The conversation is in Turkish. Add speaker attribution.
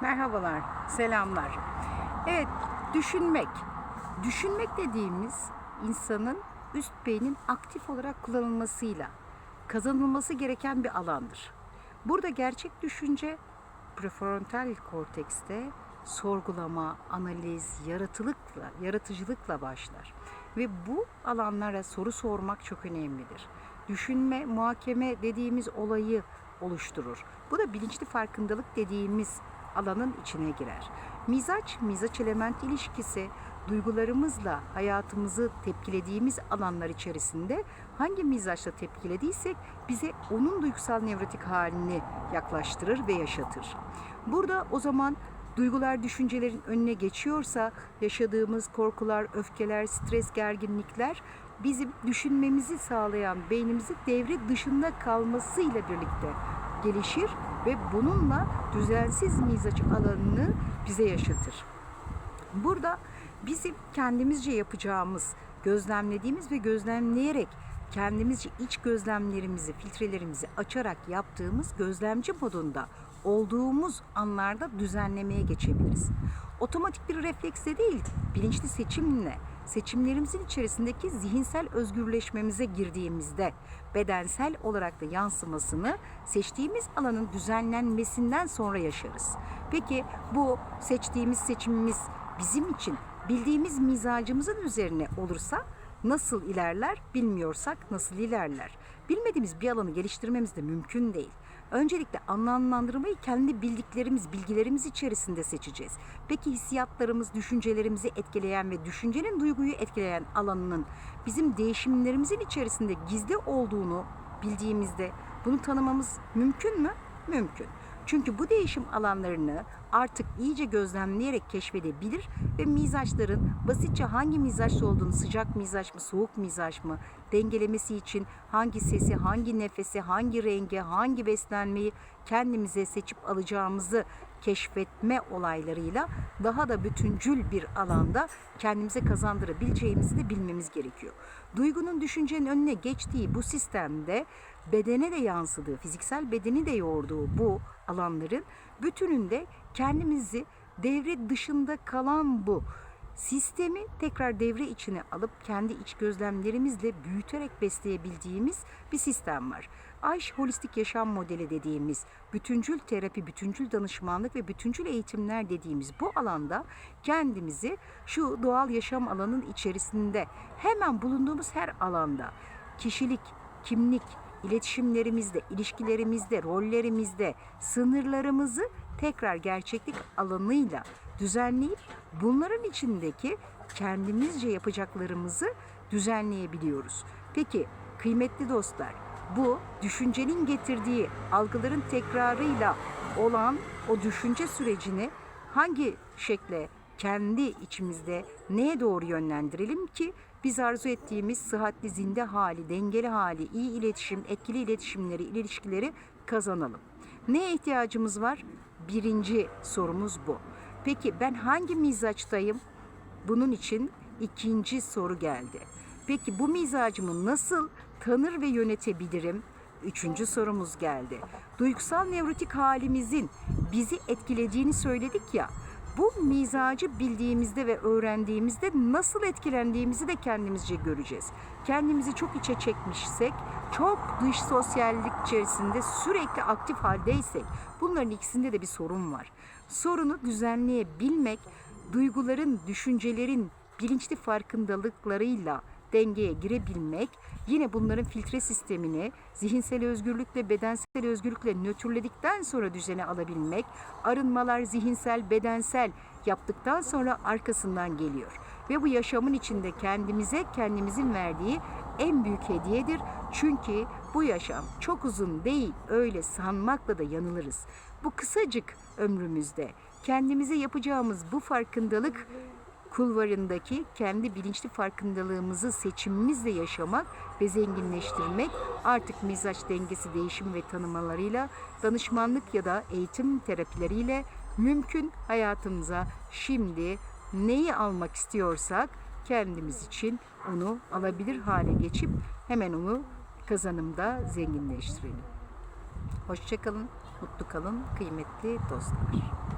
Speaker 1: Merhabalar, selamlar. Evet, düşünmek. Düşünmek dediğimiz insanın üst beynin aktif olarak kullanılmasıyla kazanılması gereken bir alandır. Burada gerçek düşünce prefrontal kortekste sorgulama, analiz, yaratılıkla, yaratıcılıkla başlar. Ve bu alanlara soru sormak çok önemlidir. Düşünme, muhakeme dediğimiz olayı oluşturur. Bu da bilinçli farkındalık dediğimiz alanın içine girer. Mizaç, mizaç element ilişkisi duygularımızla hayatımızı tepkilediğimiz alanlar içerisinde hangi mizaçla tepkilediysek bize onun duygusal nevrotik halini yaklaştırır ve yaşatır. Burada o zaman duygular düşüncelerin önüne geçiyorsa yaşadığımız korkular, öfkeler, stres, gerginlikler bizim düşünmemizi sağlayan beynimizi devre dışında kalmasıyla birlikte gelişir ve bununla düzensiz mizaç alanını bize yaşatır. Burada bizim kendimizce yapacağımız, gözlemlediğimiz ve gözlemleyerek kendimizce iç gözlemlerimizi, filtrelerimizi açarak yaptığımız gözlemci modunda olduğumuz anlarda düzenlemeye geçebiliriz. Otomatik bir refleksle değil, bilinçli seçimle, seçimlerimizin içerisindeki zihinsel özgürleşmemize girdiğimizde bedensel olarak da yansımasını seçtiğimiz alanın düzenlenmesinden sonra yaşarız. Peki bu seçtiğimiz seçimimiz bizim için bildiğimiz mizacımızın üzerine olursa nasıl ilerler bilmiyorsak nasıl ilerler? Bilmediğimiz bir alanı geliştirmemiz de mümkün değil. Öncelikle anlamlandırmayı kendi bildiklerimiz, bilgilerimiz içerisinde seçeceğiz. Peki hissiyatlarımız, düşüncelerimizi etkileyen ve düşüncenin duyguyu etkileyen alanının bizim değişimlerimizin içerisinde gizli olduğunu bildiğimizde bunu tanımamız mümkün mü? Mümkün. Çünkü bu değişim alanlarını artık iyice gözlemleyerek keşfedebilir ve mizaçların basitçe hangi mizaçta olduğunu sıcak mizaç mı soğuk mizaç mı dengelemesi için hangi sesi, hangi nefesi, hangi rengi, hangi beslenmeyi kendimize seçip alacağımızı keşfetme olaylarıyla daha da bütüncül bir alanda kendimize kazandırabileceğimizi de bilmemiz gerekiyor. Duygunun düşüncenin önüne geçtiği bu sistemde bedene de yansıdığı, fiziksel bedeni de yoğurduğu bu alanların bütününde kendimizi devre dışında kalan bu sistemi tekrar devre içine alıp kendi iç gözlemlerimizle büyüterek besleyebildiğimiz bir sistem var. Ayş holistik yaşam modeli dediğimiz bütüncül terapi, bütüncül danışmanlık ve bütüncül eğitimler dediğimiz bu alanda kendimizi şu doğal yaşam alanının içerisinde hemen bulunduğumuz her alanda kişilik, kimlik, iletişimlerimizde, ilişkilerimizde, rollerimizde sınırlarımızı tekrar gerçeklik alanıyla düzenleyip bunların içindeki kendimizce yapacaklarımızı düzenleyebiliyoruz. Peki kıymetli dostlar bu düşüncenin getirdiği algıların tekrarıyla olan o düşünce sürecini hangi şekle kendi içimizde neye doğru yönlendirelim ki biz arzu ettiğimiz sıhhatli zinde hali, dengeli hali, iyi iletişim, etkili iletişimleri, ilişkileri kazanalım. Neye ihtiyacımız var? Birinci sorumuz bu. Peki ben hangi mizaçtayım? Bunun için ikinci soru geldi. Peki bu mizacımı nasıl tanır ve yönetebilirim? Üçüncü sorumuz geldi. Duygusal nevrotik halimizin bizi etkilediğini söyledik ya. Bu mizacı bildiğimizde ve öğrendiğimizde nasıl etkilendiğimizi de kendimizce göreceğiz. Kendimizi çok içe çekmişsek, çok dış sosyallik içerisinde sürekli aktif haldeysek, bunların ikisinde de bir sorun var. Sorunu düzenleyebilmek, duyguların, düşüncelerin bilinçli farkındalıklarıyla dengeye girebilmek, yine bunların filtre sistemini zihinsel özgürlükle, bedensel özgürlükle nötrledikten sonra düzene alabilmek, arınmalar zihinsel, bedensel yaptıktan sonra arkasından geliyor. Ve bu yaşamın içinde kendimize kendimizin verdiği en büyük hediyedir. Çünkü bu yaşam çok uzun değil, öyle sanmakla da yanılırız. Bu kısacık ömrümüzde kendimize yapacağımız bu farkındalık kulvarındaki kendi bilinçli farkındalığımızı seçimimizle yaşamak ve zenginleştirmek artık mizaç dengesi değişim ve tanımalarıyla danışmanlık ya da eğitim terapileriyle mümkün hayatımıza şimdi neyi almak istiyorsak kendimiz için onu alabilir hale geçip hemen onu kazanımda zenginleştirelim. Hoşçakalın, mutlu kalın kıymetli dostlar.